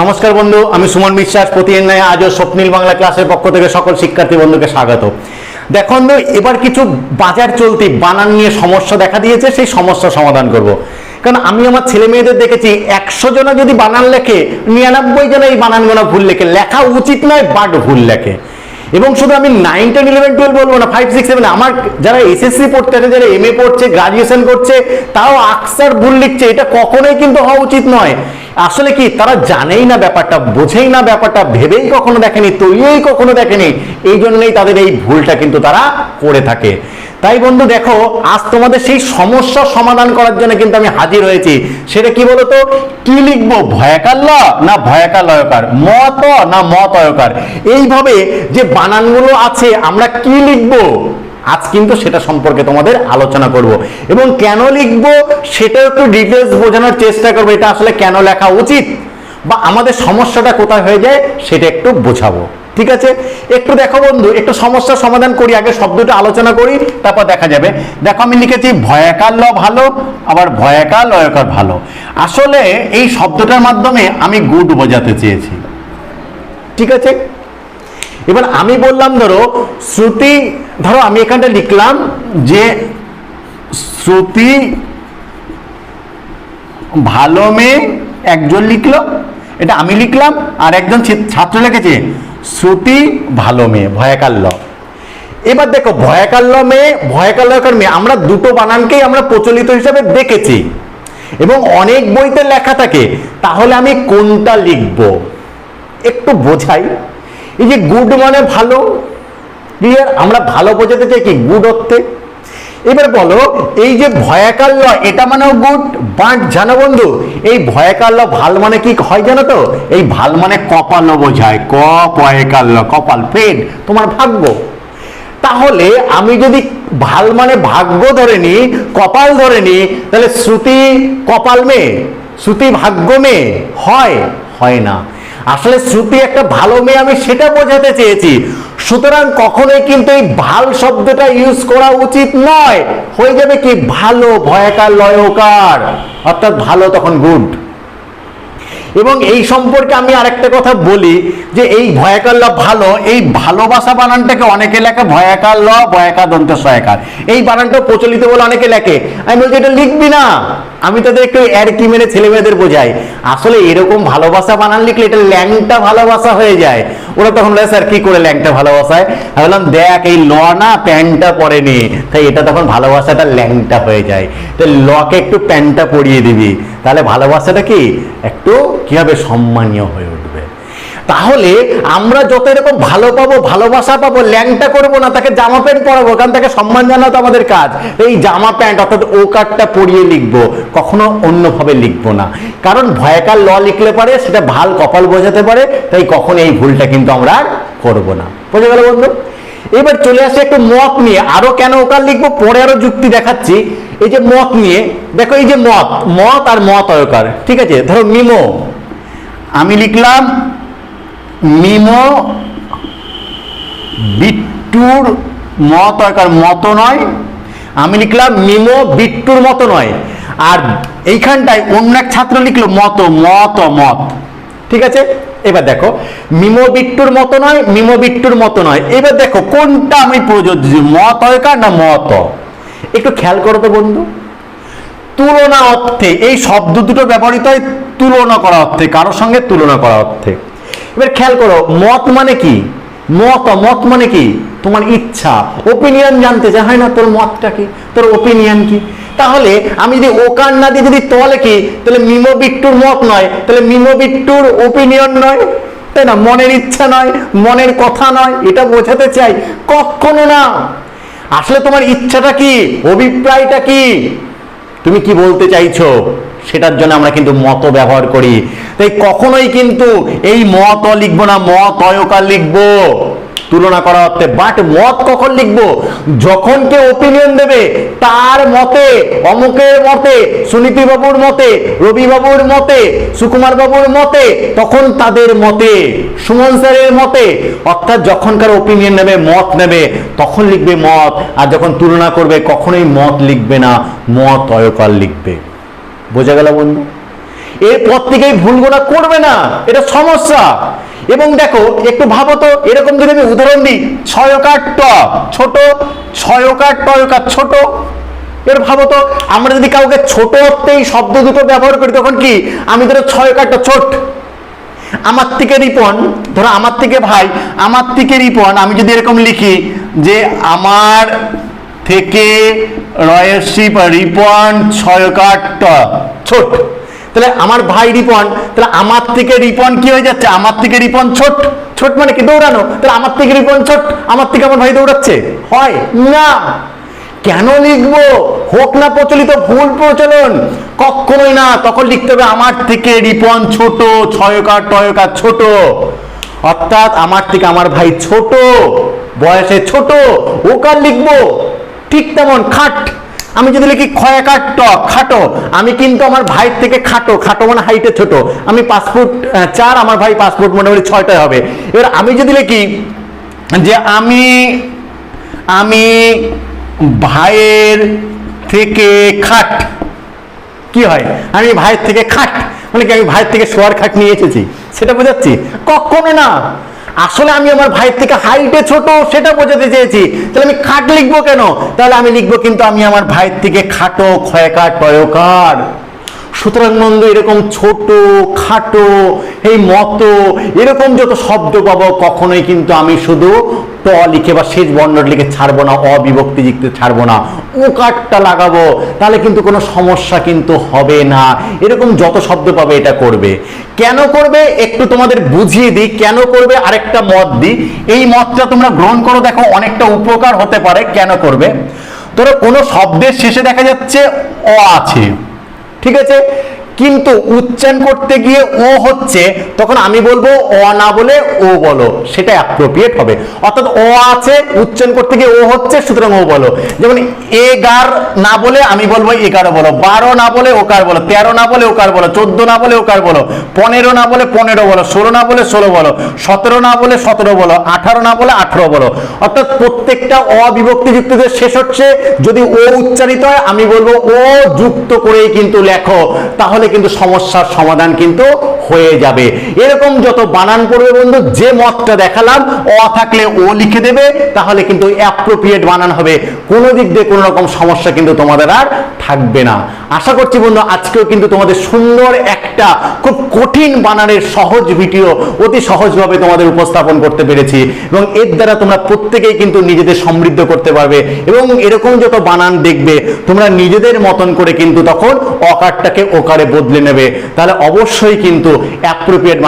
নমস্কার বন্ধু, আমি সুমন বিশ্বাস। প্রতিদিন নয়, আজও স্বপ্নীল বাংলা ক্লাসের পক্ষ থেকে সকল শিক্ষার্থী বন্ধুকে স্বাগত। দেখুন এবার কিছু বাজার চলতি বানান নিয়ে সমস্যা দেখা দিয়েছে, সেই সমস্যা সমাধান করব। কারণ আমি আমার ছেলে মেয়েদের দেখেছি, একশো জনা যদি বানান লেখে, নিরানব্বই জন এই বানানগুলো ভুল লেখে। লেখা উচিত নয়, বাট ভুল লেখে। এবং শুধু আমি নাইন টেন ইলেভেন টুয়েলভ বলব না ফাইভ সিক্স সেভেন আমার যারা এসএসসি পড়তে আছে, যারা এম এ পড়ছে গ্রাজুয়েশন করছে, তাও আকসার ভুল লিখছে, এটা কখনোই কিন্তু হওয়া উচিত নয়। আসলে কি, তারা জানেই না ব্যাপারটা, বোঝেই না ব্যাপারটা, ভেবেই কখনো দেখেনি তৈরিই কখনো দেখেনি। এই জন্যই তাদের এই ভুলটা কিন্তু তারা করে থাকে। তাই বন্ধু, দেখো, আজ তোমাদের সেই সমস্যার সমাধান করার জন্য কিন্তু আমি হাজির হয়েছি। সেটা কি বলতো? কি লিখব? ভয়াকার না ভয়াকার লয়কার মত না মত অয়কার এইভাবে যে বানানগুলো আছে, আমরা কি লিখব? আজ কিন্তু সেটা সম্পর্কে তোমাদের আলোচনা করব। এবং কেন লিখব সেটা একটু ডিটেলস বোঝানোর চেষ্টা করব, এটা আসলে কেন লেখা উচিত বা আমাদের সমস্যাটা কোথায় হয়ে যায় সেটা একটু বোঝাবো। ঠিক আছে? একটু দেখো বন্ধু, একটু সমস্যার সমাধান করি, আগে শব্দটা আলোচনা করি, তারপর দেখা যাবে। দেখো, আমি লিখেছি ভয়াকার ল ভালো, আবার ভয়াকার লয়কার ভালো। আসলে এই শব্দটার মাধ্যমে আমি গুড বোঝাতে চেয়েছি। ঠিক আছে? এবার আমি বললাম, ধরো, শ্রুতি, ধরো, আমি এখানটা লিখলাম যে শ্রুতি ভালো মেয়ে একজন লিখলো, এটা আমি লিখলাম, আর একজন ছাত্র লিখেছে, শ্রুতি ভালো মেয়ে, ভয়াকাল্য। এবার দেখো, ভয়াকাল্য মেয়ে ভয়াকাল্যকার মেয়ে, আমরা দুটো বানানকেই আমরা প্রচলিত হিসাবে দেখেছি। এবং অনেক বইতে লেখা থাকে, তাহলে আমি কোনটা লিখব? একটু বোঝাই। এই যে গুড মানে ভালো? ক্লিয়ার আমরা ভালো বোঝাতে চাই কি গুড অর্থে? এবার বলো, এই যে ভয়াকার ল, এটা মানেও গুড বাট জানো বন্ধু, এই ভয়াকার ল ভালো মানে কি হয় জানো তো? এই ভালো মানে কপালও বোঝায় ক পয়কার ল, কপাল ফেড তোমার ভাগ্য। তাহলে আমি যদি ভালো মানে ভাগ্য ধরে নি কপাল ধরে নি তাহলে শ্রুতি কপাল মেয়ে শ্রুতি ভাগ্য মেয়ে হয়? হয় না। আসলে শ্রুতি একটা ভালো মেয়ে, আমি সেটা বোঝাতে চেয়েছি। সুতরাং কখনোই কিন্তু এই ভালো শব্দটা ইউজ করা উচিত নয়। হয়ে যাবে কি? ভালো, ভয়কার, লয়কার। অর্থাৎ ভালো তখন গুড এবং এই সম্পর্কে আমি আরেকটা কথা বলি, যে এই ভয়াকার ল ভালো, এই ভালোবাসা বানানটাকে অনেকে লেখে ভয়াকার ল ভয়াকার দন্ত সহায়কার। এই বানানটা প্রচলিত বলে অনেকে লেখে। আমি বলছি, এটা লিখবি না? আমি তাদের একটু এর কি মেরে ছেলেমেয়েদের বোঝাই। আসলে এরকম ভালোবাসা বানান লিখলে এটা ল্যাংটা ভালোবাসা হয়ে যায়। ওরা তখন বলে, স্যার, কি করে ল্যাংটা ভালোবাসায়? আমি বললাম, দেখ, এই ল না প্যান্টটা পরেনি। তাই এটা তখন ভালোবাসাটা ল্যাংটা হয়ে যায়। তো লকে একটু প্যান্টটা পরিয়ে দিবি। তাহলে ভালোবাসাটা কি? একটু কীভাবে সম্মানীয় হয়ে তাহলে আমরা যত এরকম ভালো পাবো, ভালোবাসা পাবো, ল্যাংটা করব না, তাকে জামা প্যান্ট পরাবো, কারণ তাকে সম্মান জানা তো আমাদের কাজ। এই জামা প্যান্ট, অর্থাৎ ও কার্ডটা পরিয়ে লিখব, কখনো অন্যভাবে লিখব না। কারণ ভয়কার ল লিখলে পারে, সেটা ভালো কপাল বোঝাতে পারে, তাই কখনো এই ভুলটা কিন্তু আমরা আর করব না। বোঝা গেল বন্ধু? এবার চলে আসে একটু মত নিয়ে। আরও কেন ওকার লিখব? পরে আরও যুক্তি দেখাচ্ছি। এই যে মত নিয়ে, দেখো এই যে মত মত আর মত অয়কার ঠিক আছে? ধরো মিমো, আমি লিখলাম মিমো বিট্টুর মত অয়কার মতো নয়। আমি লিখলাম মিমো বিট্টুর মতো নয়। আর এইখানটায় অন্য এক ছাত্র লিখলো মত মত মত। ঠিক আছে? এবার দেখো, মিমো বিট্টুর মতো নয়, মিমো বিট্টুর মতো নয়। এবার দেখো, কোনটা আমি প্রযোজ্য? মত অয়কার না মত? একটু খেয়াল করো তো বন্ধু। তুলনা অর্থে, এই শব্দ দুটো ব্যবহৃত হয় তুলনা করা অর্থে। কারোর সঙ্গে তুলনা করা অর্থে। এবার খেয়াল করো, মত মানে কি? মত মত মানে কি? তোমার ইচ্ছা। ওপিনিয়ন জানতে চাই হয় না, তোর মতটা কি? তোর ওপিনিয়ন কি? তাহলে আমি যদি ওকার না দিয়ে যদি ত লিখি তাহলে মিমো বিট্টুর মত নয়, তাহলে মিমো বিট্টুর ওপিনিয়ন নয়। তাই না? মনের ইচ্ছা নয়, মনের কথা নয়, এটা বোঝাতে চাই। কখনো না। আসলে তোমার ইচ্ছাটা কি? অভিপ্রায়টা কি? তুমি কি বলতে চাইছো? সেটার জন্য আমরা কিন্তু মত ব্যবহার করি। তাই কখনোই কিন্তু এই মত লিখব না, মত অয়কার লিখব। তুলনা করা অর্থে বাট মত কখন লিখব? যখন কেউ ওপিনিয়ন দেবে, তার মতে, অমুকের মতে সুনীতি বাবুর মতে রবি বাবুর মতে সুকুমার বাবুর মতে, তখন তাদের মতে, সুমন স্যারের মতে। অর্থাৎ যখনকার ওপিনিয়ন নেবে, মত নেবে, তখন লিখবে মত। আর যখন তুলনা করবে, কখনোই মত লিখবে না, মত অয়কার লিখবে। বোঝা গেল বন্ধু? এরপর থেকেই ভুলগুলো করবে না, এটা সমস্যা। এবং দেখো, একটু ভাবো তো, এরকম যদি আমি উদাহরণ দিই, ছয়কার ট, ছোট, ছয়কার টয়কার ছোট। এর ভাবো তো, আমরা যদি কাউকে ছোট অর্থে এই শব্দ দুটো ব্যবহার করি, তখন কি? আমি ধরো ছয়কারটা ছোট। আমার থেকে রিপন, ধরো আমার থেকে ভাই, আমার থেকে রিপন, আমি যদি এরকম লিখি যে, আমার থেকে রয়েসি বা রিপন ছয়কার ট ছোট। তাহলে আমার ভাই রিপন, তাহলে আমার থেকে রিপন কি হয়ে যাচ্ছে? আমার থেকে রিপন ছোট। ছোট মানে কি দৌড়ানো? তাহলে আমার থেকে রিপন ছোট, আমার থেকে আমার ভাই দৌড়াচ্ছে? হয়? না। কেন লিখব? হোক না প্রচলিত, ভুল প্রচলন। কখনোই না। তখন লিখতে হবে, আমার থেকে রিপন ছোট ছয়কার টয়কার ছোট। অর্থাৎ আমার থেকে আমার ভাই ছোট, বয়সে ছোট। ওকার লিখব? ঠিক তেমন খাট। আমি যদি লিখি ক্ষয়াকার ট, খাটো, আমি কিন্তু আমার ভাইয়ের থেকে খাটো খাটো মানে হাইটে ছোট। আমি পাসপোর্ট চার, আমার ভাই পাসপোর্ট মোটামুটি ছয়টায় হবে। এবার আমি যদি লিখি যে আমি আমি ভাইয়ের থেকে খাট, কি হয়? আমি ভাইয়ের থেকে খাট মানে কি আমি ভাইয়ের থেকে শোয়ার খাট নিয়ে এসেছি? সেটা বোঝাচ্ছি? কখনো না। আসলে আমি আমার ভাইয়ের থেকে হাইটে ছোট, সেটা বোঝাতে চেয়েছি। তাহলে আমি খাট লিখব কেন? তাহলে আমি লিখব, কিন্তু আমি আমার ভাইয়ের থেকে খাটো, ক্ষয়কার টয়কার সুতরাং নন্দ, এরকম ছোট, খাটো, এই মতো, এরকম যত শব্দ পাবো, কখনোই কিন্তু আমি শুধু ট লিখে বা শেষ বর্ণ লিখে ছাড়বো না অবিভক্তি লিখতে ছাড়বো না। উকারটা লাগাবো, তাহলে কিন্তু কোনো সমস্যা কিন্তু হবে না। এরকম যত শব্দ পাবে, এটা করবে। কেন করবে? একটু তোমাদের বুঝিয়ে দিই, কেন করবে? আরেকটা মত দিই। এই মতটা তোমরা গ্রহণ করো, দেখো অনেকটা উপকার হতে পারে। কেন করবে? ধরো কোনো শব্দের শেষে দেখা যাচ্ছে, অ আছে। ঠিক আছে? কিন্তু উচ্চারণ করতে গিয়ে ও হচ্ছে, তখন আমি বলব অ না বলে ও বলো সেটা অ্যাপ্রোপ্রিয়েট হবে। অর্থাৎ ও আছে, উচ্চারণ করতে গিয়ে ও হচ্ছে, সুতরাং ও বলো। যেমন এগার না বলে আমি বলব এগারো বলো, বারো না বলে ওকার বলো, তেরো না বলে ওকার বলো, চোদ্দ না বলে ওকার বলো, পনেরো না বলে পনেরো বলো, ষোলো না বলে ষোলো বলো, সতেরো না বলে সতেরো বলো, আঠারো না বলে আঠারো বলো। অর্থাৎ প্রত্যেকটা অবিভক্তি যুক্তিদের শেষ হচ্ছে, যদি ও উচ্চারিত হয়, আমি বলব ও যুক্ত করেই কিন্তু লেখো। তাহলে কিন্তু সমস্যার সমাধান কিন্তু হয়ে যাবে। এরকম যত বানান করবে বন্ধু, যে মতটা দেখালাম, অ থাকলে ও লিখে দেবে, তাহলে কিন্তু অ্যাপ্রোপ্রিয়েট বানান হবে। কোনো দিক দিয়ে কোনো রকম সমস্যা কিন্তু তোমাদের আর থাকবে না। আশা করছি বন্ধু, আজকেও কিন্তু তোমাদের সুন্দর একটা খুব কঠিন বানানের সহজ ভিডিও অতি সহজভাবে তোমাদের উপস্থাপন করতে পেরেছি এবং এর দ্বারা তোমরা প্রত্যেকেই কিন্তু নিজেদের সমৃদ্ধ করতে পারবে এবং এরকম যত বানান দেখবে, তোমরা নিজেদের মতন করে কিন্তু তখন অকারটাকে ওকারে বদলে নেবে। তাহলে অবশ্যই কিন্তু অ্যাপ্রোপ্রিয়েট